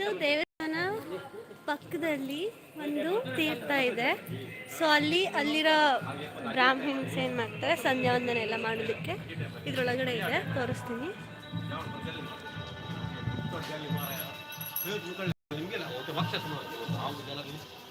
ಇದು ದೇವಸ್ಥಾನ ಪಕ್ಕದಲ್ಲಿ ಒಂದು ತೀರ್ಥ ಇದೆ. ಸೊ ಅಲ್ಲಿ ಅಲ್ಲಿರೋ ಬ್ರಾಹ್ಮಿಣ್ಸ್ ಏನ್ ಮಾಡ್ತಾರೆ? ಸಂಧ್ಯಾ ವಂದನೆ ಎಲ್ಲ ಮಾಡೋದಕ್ಕೆ ಇದ್ರೊಳಗಡೆ ಇದೆ. ತೋರಿಸ್ತೀನಿ.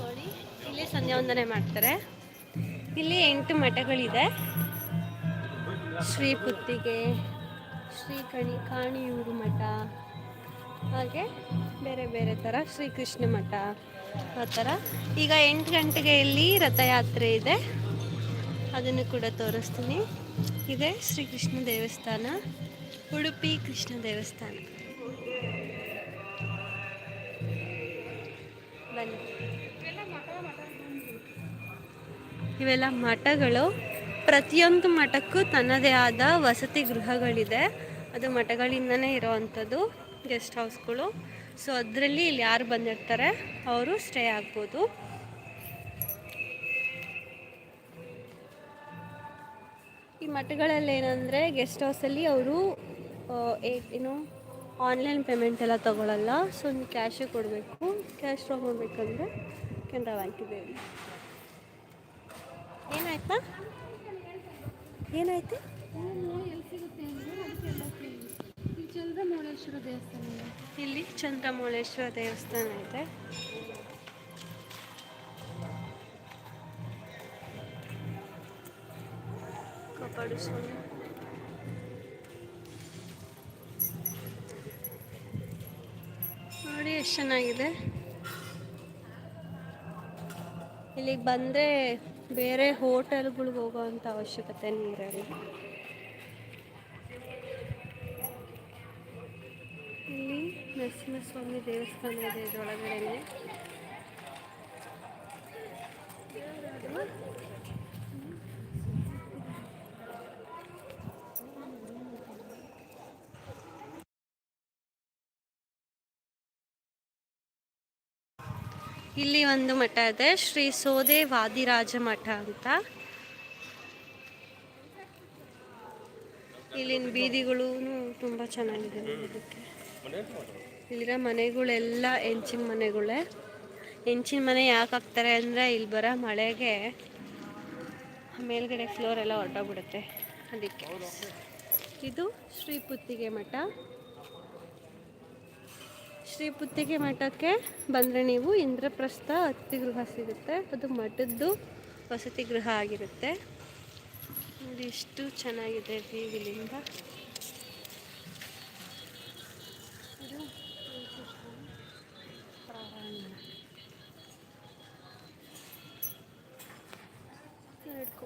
ನೋಡಿ, ಇಲ್ಲಿ ಸಂಧ್ಯಾ ವಂದನೆ ಮಾಡ್ತಾರೆ. ಇಲ್ಲಿ ಎಂಟು ಮಠಗಳಿದೆ. ಶ್ರೀ ಪುತ್ತಿಗೆ, ಶ್ರೀ ಕಣಿ, ಕಾಣಿಯೂರು ಮಠ ಹಾಗೆ ಬೇರೆ ಬೇರೆ ಥರ ಶ್ರೀಕೃಷ್ಣ ಮಠ ಆ ಥರ. ಈಗ ಎಂಟು ಗಂಟೆಗೆ ಇಲ್ಲಿ ರಥಯಾತ್ರೆ ಇದೆ. ಅದನ್ನು ಕೂಡ ತೋರಿಸ್ತೀನಿ. ಇದೆ ಶ್ರೀಕೃಷ್ಣ ದೇವಸ್ಥಾನ, ಉಡುಪಿ ಕೃಷ್ಣ ದೇವಸ್ಥಾನ. ಬನ್ನಿ. ಇವೆಲ್ಲ ಮಠಗಳು. ಪ್ರತಿಯೊಂದು ಮಠಕ್ಕೂ ತನ್ನದೇ ಆದ ವಸತಿ ಗೃಹಗಳಿದೆ. ಅದು ಮಠಗಳಿಂದನೇ ಇರೋವಂಥದ್ದು. ಗೆಸ್ಟ್ ಹೌಸ್ಗಳು. ಸೊ ಅದರಲ್ಲಿ ಇಲ್ಲಿ ಯಾರು ಬಂದಿರ್ತಾರೆ, ಅವರು ಸ್ಟೇ ಆಗ್ಬೋದು. ಈ ಮಠಗಳಲ್ಲಿ ಏನಂದರೆ ಗೆಸ್ಟ್ ಹೌಸಲ್ಲಿ ಅವರು ಏನು, ಆನ್ಲೈನ್ ಪೇಮೆಂಟ್ ಎಲ್ಲ ತೊಗೊಳಲ್ಲ. ಸೊ ನೀವು ಕ್ಯಾಶೇ ಕೊಡಬೇಕು. ಕ್ಯಾಶ್ ತೊಗೊಳ್ಬೇಕಂದ್ರೆ ಕೆನರಾ ಬ್ಯಾಂಕ್ ಇದೆ ಇಲ್ಲಿ. ಏನಾಯ್ತಾ? ಏನಾಯ್ತು ಎಲ್ಲಿ ಸಿಗುತ್ತೆ ಅಂದರೆ ಅದಕ್ಕೆ ಎಲ್ಲ ಇಲ್ಲಿ ಚಂದ್ರಮೌಳೇಶ್ವರ ದೇವಸ್ಥಾನ ಇದೆ. ಇಲ್ಲಿ ಚಂದ್ರಮೌಳೇಶ್ವರ ದೇವಸ್ಥಾನ ಇದೆ. ಕಾಪಾಡು ಸ್ವಾಮಿ. ನೋಡಿ ಎಷ್ಟು ಚೆನ್ನಾಗಿದೆ. ಇಲ್ಲಿಗೆ ಬಂದರೆ ಬೇರೆ ಹೋಟೆಲ್ಗಳಿಗೆ ಹೋಗೋ ಅಂಥ ಅವಶ್ಯಕತೆ ಇಲ್ಲಿ ನರಸಿಂಹಸ್ವಾಮಿ ದೇವಸ್ಥಾನ ಇದೆ ಇದರೊಳಗಡೆ ಇಲ್ಲಿ ಒಂದು ಮಠ ಇದೆ, ಶ್ರೀ ಸೋದೆ ವಾದಿರಾಜ ಮಠ ಅಂತ. ಇಲ್ಲಿನ ಬೀದಿಗಳು ತುಂಬ ಚೆನ್ನಾಗಿದೆ ನೋಡೋದಕ್ಕೆ. ಇಲ್ಲಿರೋ ಮನೆಗಳೆಲ್ಲ ಹೆಂಚಿನ ಮನೆಗಳೇ. ಹೆಂಚಿನ ಮನೆ ಯಾಕೆ ಹಾಕ್ತಾರೆ ಅಂದರೆ ಇಲ್ಲಿ ಬರೋ ಮಳೆಗೆ ಮೇಲ್ಗಡೆ ಫ್ಲೋರ್ ಎಲ್ಲ ಹೊರಟೋಗ್ಬಿಡುತ್ತೆ ಅದಕ್ಕೆ. ಇದು ಶ್ರೀ ಪುತ್ತಿಗೆ ಮಠ. ಶ್ರೀ ಪುತ್ತಿಗೆ ಮಠಕ್ಕೆ ಬಂದರೆ ನೀವು ಇಂದ್ರಪ್ರಸ್ಥ ಅತಿಥಿ ಗೃಹ ಸಿಗುತ್ತೆ. ಅದು ಮಠದ್ದು ವಸತಿ ಗೃಹ ಆಗಿರುತ್ತೆ. ನೋಡಿ ಎಷ್ಟು ಚೆನ್ನಾಗಿದೆ ವ್ಯೂ ಇಲ್ಲಿಂದ.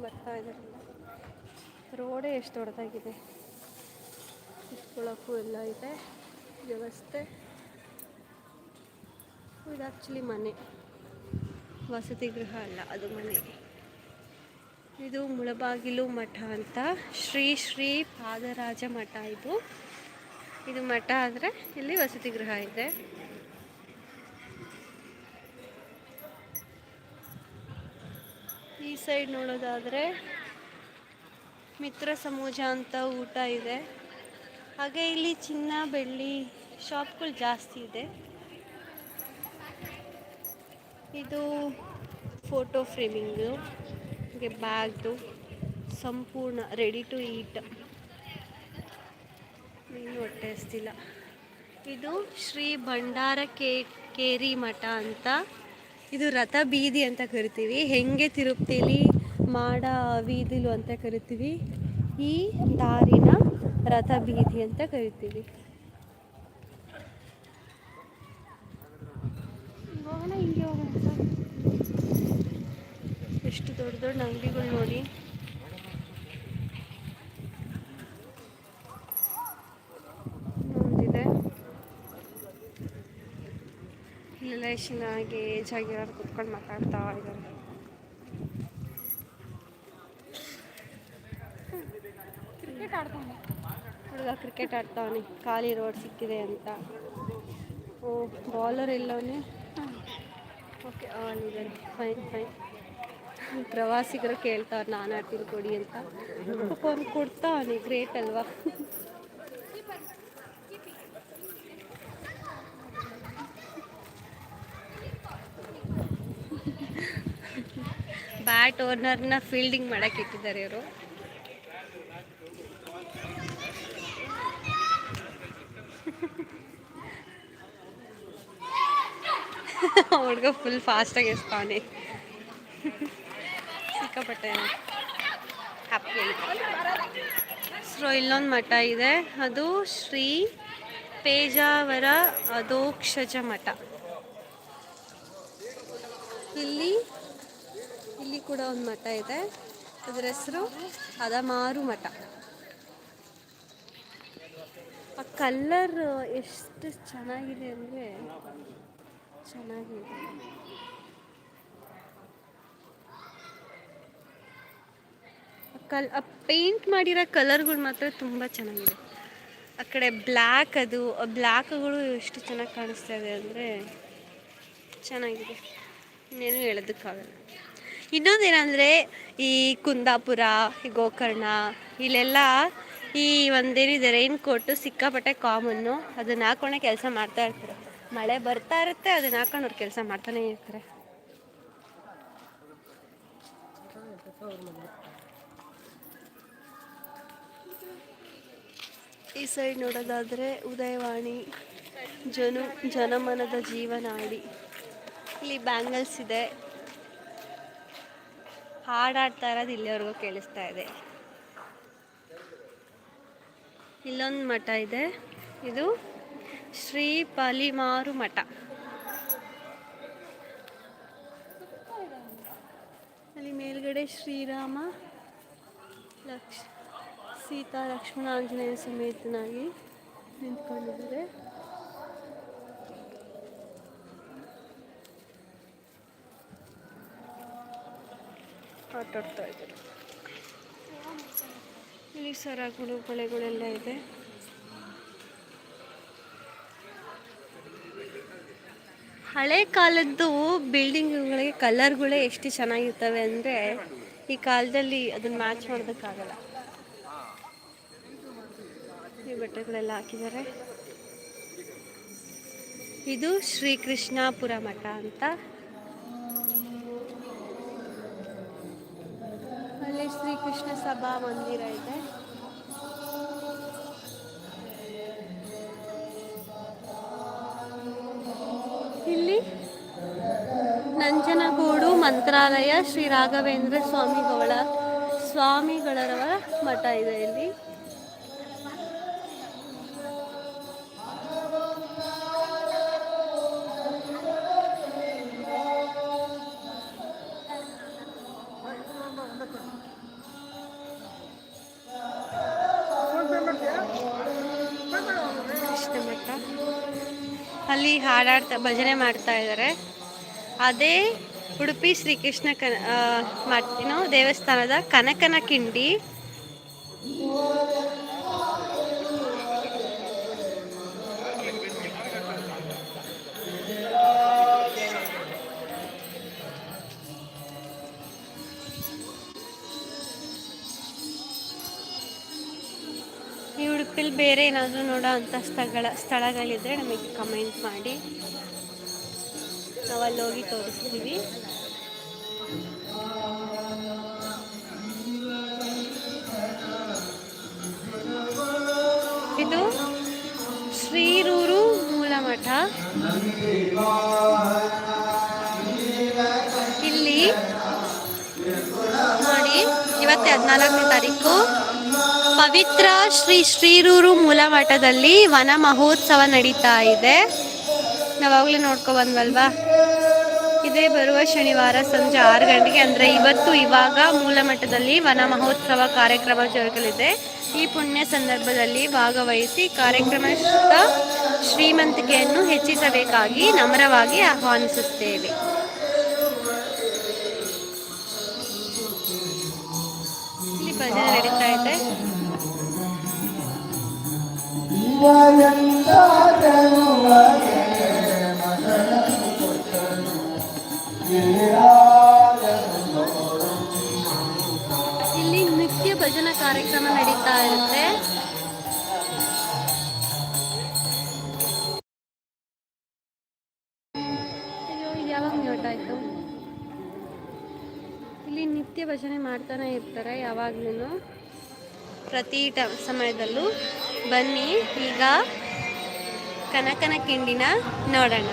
ಬರ್ತಾ ಇದ್ದಾರಲ್ಲ ರೋಡೇ ಎಷ್ಟು ದೊಡ್ಡದಾಗಿದೆ? ಇಟ್ಕೊಳ್ಳೋಕ್ಕೂ ಎಲ್ಲ ಇದೆ. ವ್ಯವಸ್ಥೆ. ಇದು ಆ್ಯಕ್ಚುಲಿ ಮನೆ. ವಸತಿ ಗೃಹ ಅಲ್ಲ, ಅದು ಮನೆ. ಇದು ಮುಳಬಾಗಿಲು ಮಠ ಅಂತ. ಶ್ರೀ ಶ್ರೀ ಪಾದರಾಜ ಮಠ ಇದು. ಇದು ಮಠ ಆದರೆ ಇಲ್ಲಿ ವಸತಿ ಗೃಹ ಇದೆ. ಈ ಸೈಡ್ ನೋಡೋದಾದರೆ ಮಿತ್ರ ಸಮೂಜ ಅಂತ ಊಟ ಇದೆ. ಹಾಗೆ ಇಲ್ಲಿ ಚಿನ್ನ, ಬೆಳ್ಳಿ ಶಾಪ್ಗಳು ಜಾಸ್ತಿ ಇದೆ. ಇದು ಫೋಟೋ ಫ್ರೇಮಿಂಗು, ಹಾಗೆ ಬ್ಯಾಗ್ದು ಸಂಪೂರ್ಣ ರೆಡಿ ಟು ಈಟ್ ನೀನು ಹೊಟ್ಟೆ ಇದು ಶ್ರೀ ಭಂಡಾರ ಕೇ, ಕೇರಿ ಮಠ ಅಂತ ಇದು ರಥ ಬೀದಿ ಅಂತ ಕರಿತೀವಿ. ಹೆಂಗೆ ತಿರುಪ್ತಿಲಿ? ಮಾಡ ಬೀದಿಲು ಅಂತ ಕರಿತೀವಿ. ಈ ದಾರಿನ ರಥ ಬೀದಿ ಅಂತ ಕರಿತೀವಿ. ಎಷ್ಟು ದೊಡ್ಡ ದೊಡ್ಡ ಅಂಗಡಿಗಳು ನೋಡಿ ಒಂದಿದೆ ಇಲ್ಲೆಲ್ಲ ಆಗಿ ಏಜ್ ಆಗಿರೋರು ಕುತ್ಕೊಂಡು ಮಾತಾಡ್ತಾ ಇದ್ದಾರೆ. ಕ್ರಿಕೆಟ್ ಆಡ್ತಾನೆ. ಹುಡುಗ ಕ್ರಿಕೆಟ್ ಆಡ್ತಾವನೆ. ಖಾಲಿ ರೋಡ್ ಸಿಕ್ಕಿದೆ ಅಂತ. ಓ ಬಾಲರ್ ಎಲ್ಲವನೇ ಓಕೆ ಆನ್ ಇದ್ದಾರೆ. ಫೈನ್ ಫೈನ್ ಪ್ರವಾಸಿಗರು ಕೇಳ್ತಾವ್ರು ನಾನು ಆಡ್ತೀನಿ ಕೊಡಿ ಅಂತ. ಫೋನ್ ಕೊಡ್ತಾವನೆ ಗ್ರೇಟ್ ಅಲ್ವಾ? ಬ್ಯಾಟ್ ಓನರ್ನ ಫೀಲ್ಡಿಂಗ್ ಮಾಡಕ್ಕೆ ಇಟ್ಟಿದ್ದಾರೆ ಇವರು. ಹುಡುಗ ಫುಲ್ ಫಾಸ್ಟಾಗಿ ಎಸ್ತಾನೆ ಸಿಕ್ಕಾಪಟ್ಟೆ ಸೊ ಇಲ್ಲೊಂದು ಮಠ ಇದೆ. ಅದು ಶ್ರೀ ಪೇಜಾವರ ಅದೋಕ್ಷಜ ಮಠ. ಇಲ್ಲಿ ಇಲ್ಲಿ ಕೂಡ ಒಂದು ಮಠ ಇದೆ. ಅದರ ಹೆಸರು ಅದಮಾರು ಮಠ. ಆ ಕಲ್ಲರ್ ಎಷ್ಟು ಚೆನ್ನಾಗಿದೆ ಅಂದರೆ ಚೆನ್ನಾಗಿದೆ. ಕಲ್ ಆ ಪೇಂಟ್ ಮಾಡಿರೋ ಕಲರ್ಗಳು ಮಾತ್ರ ತುಂಬ ಚೆನ್ನಾಗಿದೆ. ಆ ಕಡೆ ಬ್ಲ್ಯಾಕ್ ಅದು ಬ್ಲ್ಯಾಕ್ಗಳು ಎಷ್ಟು ಚೆನ್ನಾಗಿ ಕಾಣಿಸ್ತಾ ಇದೆ ಅಂದರೆ ಚೆನ್ನಾಗಿದೆ. ಇನ್ನೇನು ಹೇಳೋದಕ್ಕಾಗಲ್ಲ. ಇನ್ನೊಂದೇನೆಂದರೆ ಈ ಕುಂದಾಪುರ, ಈ ಗೋಕರ್ಣ, ಇಲ್ಲೆಲ್ಲ ಈ ಒಂದೇನಿದೆ ರೈನ್ ಕೋಟು ಸಿಕ್ಕಾಪಟ್ಟೆ ಕಾಮನ್ನು ಅದನ್ನ ಹಾಕೊಂಡೆ ಕೆಲಸ ಮಾಡ್ತಾ ಇರ್ತಾರೆ. ಮಳೆ ಬರ್ತಾ ಇರುತ್ತೆ, ಅದನ್ನ ಹಾಕೊಂಡು ಅವ್ರು ಕೆಲಸ ಮಾಡ್ತಾನೆ ಇರ್ತಾರೆ. ಈ ಸೈಡ್ ನೋಡೋದಾದರೆ ಉದಯವಾಣಿ, ಜನು, ಜನಮನದ ಜೀವನಾಡಿ. ಇಲ್ಲಿ ಬ್ಯಾಂಗಲ್ಸ್ ಇದೆ. ಹಾಡಾಡ್ತಾ ಇರೋದು ಇಲ್ಲಿವರೆಗೂ ಕೇಳಿಸ್ತಾ ಇದೆ. ಇಲ್ಲೊಂದು ಮಠ ಇದೆ. ಇದು ಶ್ರೀ ಪಲಿಮಾರು ಮಠ. ಅಲ್ಲಿ ಮೇಲ್ಗಡೆ ಶ್ರೀರಾಮ, ಲಕ್ಷ, ಸೀತಾ ಲಕ್ಷ್ಮಣ ಆಂಜನೇಯ ಸಮೇತನಾಗಿ ನಿಂತ್ಕೊಂಡಿದ್ದಾರೆ. ಆಟಾಡ್ತಾ ಇದ್ದಾರೆ. ಇಲ್ಲಿ ಸರಗಳು ಬಳೆಗಳೆಲ್ಲ ಇದೆ. ಹಳೆ ಕಾಲದ್ದು ಬಿಲ್ಡಿಂಗ್ಗಳಿಗೆ ಕಲರ್ಗಳೇ ಎಷ್ಟು ಚೆನ್ನಾಗಿರ್ತವೆ ಅಂದರೆ ಈ ಕಾಲದಲ್ಲಿ ಅದನ್ನ ಮ್ಯಾಚ್ ಮಾಡೋದಕ್ಕಾಗಲ್ಲ. ಈ ಬಟ್ಟೆಗಳೆಲ್ಲ ಹಾಕಿದ್ದಾರೆ. ಇದು ಶ್ರೀಕೃಷ್ಣಾಪುರ ಮಠ ಅಂತ ಅಲ್ಲಿ ಶ್ರೀಕೃಷ್ಣ ಸಭಾ ಮಂದಿರ ಇದೆ. ಇಲ್ಲಿ ನಂಜನಗೂಡು ಮಂತ್ರಾಲಯ ಶ್ರೀ ರಾಘವೇಂದ್ರ ಸ್ವಾಮಿಗಳ ಸ್ವಾಮಿಗಳರವರ ಮಠ ಇದೆ ಇಲ್ಲಿ. ಅಲ್ಲಿ ಹಾಡಾಡ್ತಾ ಭಜನೆ ಮಾಡ್ತಾ ಇದ್ದಾರೆ ಅದೇ ಉಡುಪಿ ಶ್ರೀಕೃಷ್ಣ ಕನ ಮಠ ದೇವಸ್ಥಾನದ ಕನಕನ ಕಿಂಡಿ. ಈ ಬೇರೆ ಏನಾದರೂ ನೋಡೋ ಅಂಥ ಸ್ಥಳ ಸ್ಥಳಗಳಿದ್ರೆ ನಮಗೆ ಕಮೆಂಟ್ ಮಾಡಿ. ನಾವು ಅಲ್ಲಿ ಹೋಗಿ ತೋರಿಸ್ತೀವಿ. ಇದು ಶ್ರೀರೂರು ಮೂಲಮಠ. ಇಲ್ಲಿ ನೋಡಿ ಇವತ್ತೇ ಹದಿನಾಲ್ಕನೇ ತಾರೀಕು. ಪವಿತ್ರ ಶ್ರೀ ಶ್ರೀರೂರು ಮೂಲಮಠದಲ್ಲಿ ವನ ಮಹೋತ್ಸವ ನಡೀತಾ ಇದೆ. ನಾವಾಗಲೇ ನೋಡ್ಕೊ ಬಂದ್ವಲ್ವಾ? ಇದೇ ಬರುವ ಶನಿವಾರ ಸಂಜೆ ಆರು ಗಂಟೆಗೆ, ಅಂದರೆ ಇವತ್ತು ಇವಾಗ ಮೂಲಮಠದಲ್ಲಿ ವನ ಮಹೋತ್ಸವ ಕಾರ್ಯಕ್ರಮ ಜರುಗಲಿದೆ. ಈ ಪುಣ್ಯ ಸಂದರ್ಭದಲ್ಲಿ ಭಾಗವಹಿಸಿ ಕಾರ್ಯಕ್ರಮ ಶ್ರೀಮಂತಿಕೆಯನ್ನು ಹೆಚ್ಚಿಸಬೇಕಾಗಿ ನಮ್ರವಾಗಿ ಆಹ್ವಾನಿಸುತ್ತೇವೆ. ಇಲ್ಲಿ ಭಜನೆ ನಡೀತಾ ಇದೆ. ಇಲ್ಲಿ ನೃತ್ಯ ಭಜನಾ ಕಾರ್ಯಕ್ರಮ ನಡೀತಾ ಇರುತ್ತೆ. ಯಾವಾಗ ಮ್ಯೂಟ್ ಆಯ್ತು? ಇಲ್ಲಿ ನಿತ್ಯ ಭಜನೆ ಮಾಡ್ತಾನೆ ಇರ್ತಾರೆ ಯಾವಾಗ್ಲೂ ಪ್ರತಿ ಟ, ಸಮಯದಲ್ಲೂ. ಬನ್ನಿ ಈಗ ಕನಕನ ಕಿಂಡಿನ ನೋಡೋಣ.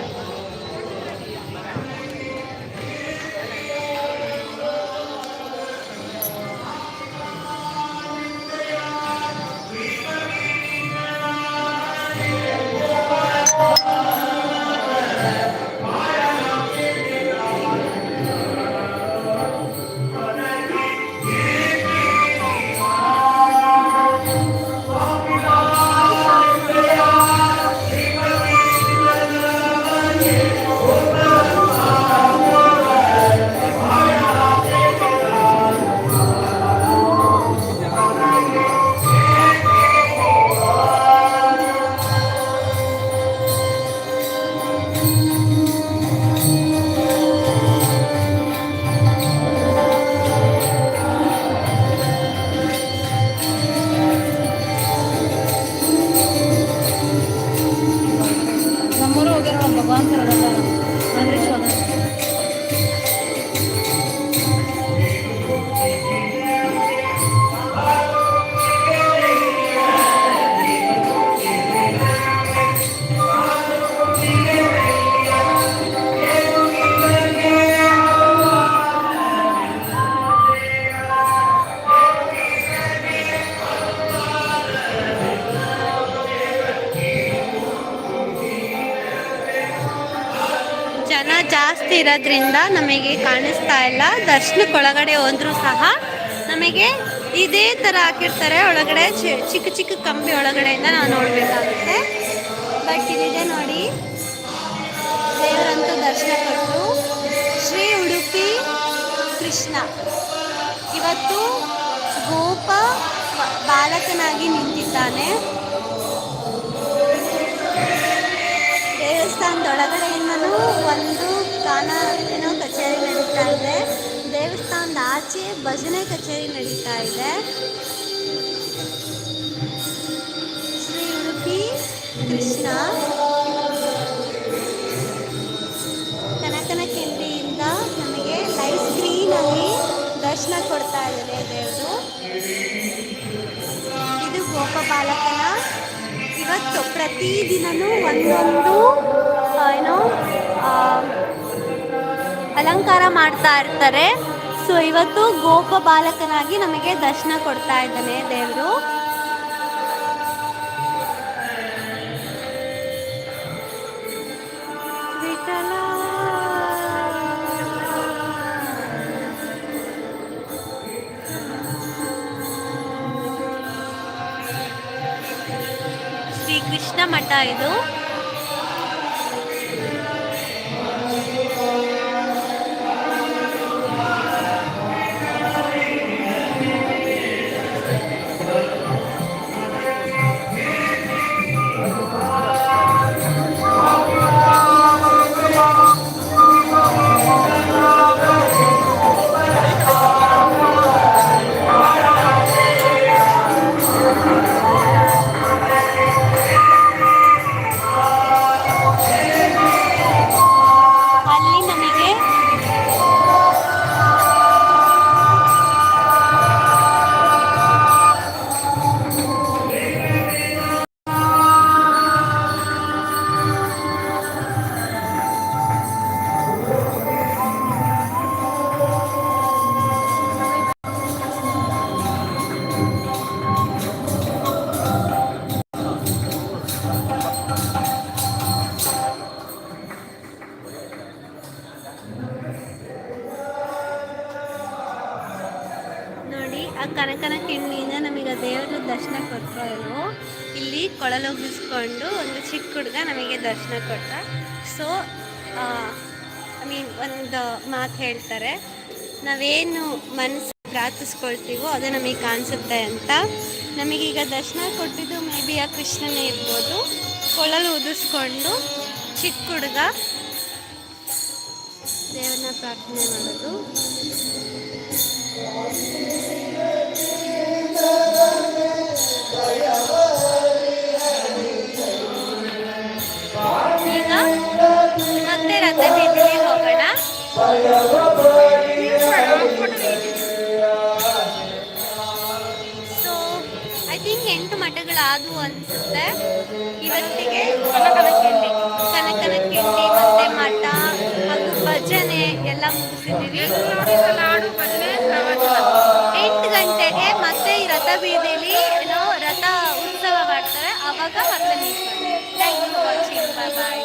ಜಾಸ್ತಿ ಇರೋದ್ರಿಂದ ನಮಗೆ ಕಾಣಿಸ್ತಾ ಇಲ್ಲ. ದರ್ಶನಕ್ಕೊಳಗಡೆ ಹೋದ್ರೂ ಸಹ ನಮಗೆ ಇದೇ ಥರ ಹಾಕಿರ್ತಾರೆ. ಒಳಗಡೆ ಚಿಕ್ಕ ಚಿಕ್ಕ ಕಂಬಿ ಒಳಗಡೆಯಿಂದ ನಾವು ನೋಡಬೇಕಾಗುತ್ತೆ. ಬಟ್ ಇಲ್ಲಿದೆ ನೋಡಿ. ದೇವರಂತೂ ದರ್ಶನ ಕೊಟ್ಟು ಶ್ರೀ ಉಡುಪಿ ಕೃಷ್ಣ. ಇವತ್ತು ಗೋಪ ಬಾಲಕನಾಗಿ ನಿಂತಿದ್ದಾನೆ. ದೇವಸ್ಥಾನದೊಳಗಡೆಯಿಂದನೂ ಒಂದು ಗಾನ ಏನೋ ಕಚೇರಿ ನಡೀತಾ ಇದೆ. ದೇವಸ್ಥಾನದ ಆಚೆ ಭಜನೆ ಕಚೇರಿ ನಡೀತಾ ಇದೆ. ಶ್ರೀ ಉಡುಪಿ ಕೃಷ್ಣ ಕನಕನ ಕೆಂಡಿಯಿಂದ ನಮಗೆ ಲೈಫ್ ಸ್ಕ್ರೀನ್ ಅಲ್ಲಿ ದರ್ಶನ ಕೊಡ್ತಾ ಇದ್ದಾರೆ ದೇವರು. ಇದು ಗೋಪ ಬಾಲಕನ ಇವತ್ತು ಪ್ರತಿದಿನವೂ ಒಂದೊಂದು ಏನೋ ಅಲಂಕಾರ ಮಾಡ್ತಾ ಇರ್ತಾರೆ. ಸೊ ಇವತ್ತು ಗೋಪ ಬಾಲಕನಾಗಿ ನಮಗೆ ದರ್ಶನ ಕೊಡ್ತಾ ಇದ್ದಾನೆ ದೇವರು. ಶ್ರೀ ಕೃಷ್ಣ ಮಠ ಇದು. ಕನಕನ ಕಿಣ್ಣಿಯಿಂದ ನಮಗೆ ದೇವರ ದರ್ಶನ ಕೊಟ್ಟರು ಇಲ್ಲಿ ಕೊಳಲೊಗಿಸ್ಕೊಂಡು ಒಂದು ಚಿಕ್ಕ ಹುಡುಗ ನಮಗೆ ದರ್ಶನ ಕೊಟ್ಟ. ಸೊ ಐ ಮೀನ್ ಒಂದು ಮಾತು ಹೇಳ್ತಾರೆ. ನಾವೇನು ಮನಸ್ಸು ಪ್ರಾರ್ಥಿಸ್ಕೊಳ್ತೀವೋ ಅದು ನಮಗೆ ಕಾಣಿಸುತ್ತೆ ಅಂತ. ನಮಗೀಗ ದರ್ಶನ ಕೊಟ್ಟಿದ್ದು ಮೇ ಬಿ ಆ ಕೃಷ್ಣನೇ ಇರ್ಬೋದು. ಕೊಳಲು ಉದಿಸ್ಕೊಂಡು ಚಿಕ್ಕ ಹುಡುಗ ದೇವರನ್ನ ಪ್ರಾರ್ಥನೆ ಮಾಡೋದು. ಮತ್ತೆ ರಥ ಹೋಗೋಣ. ಸೊ ಐ ಥಿಂಕ್ ಎಂಟು ಅನಿಸುತ್ತೆ. ಇವತ್ತಿಗೆ ಮತ್ತೆ ಮಠ ಹಾಗೂ ಭಜನೆ ಎಲ್ಲ ಮುಗಿಸಿದ್ದೀವಿ. ಬೀದಿಲಿ ಏನೋ ರಥ ಉತ್ಸವ ಮಾಡ್ತಾರೆ. ಅವಾಗ ಮತ್ತೆ meet thank you watching bye bye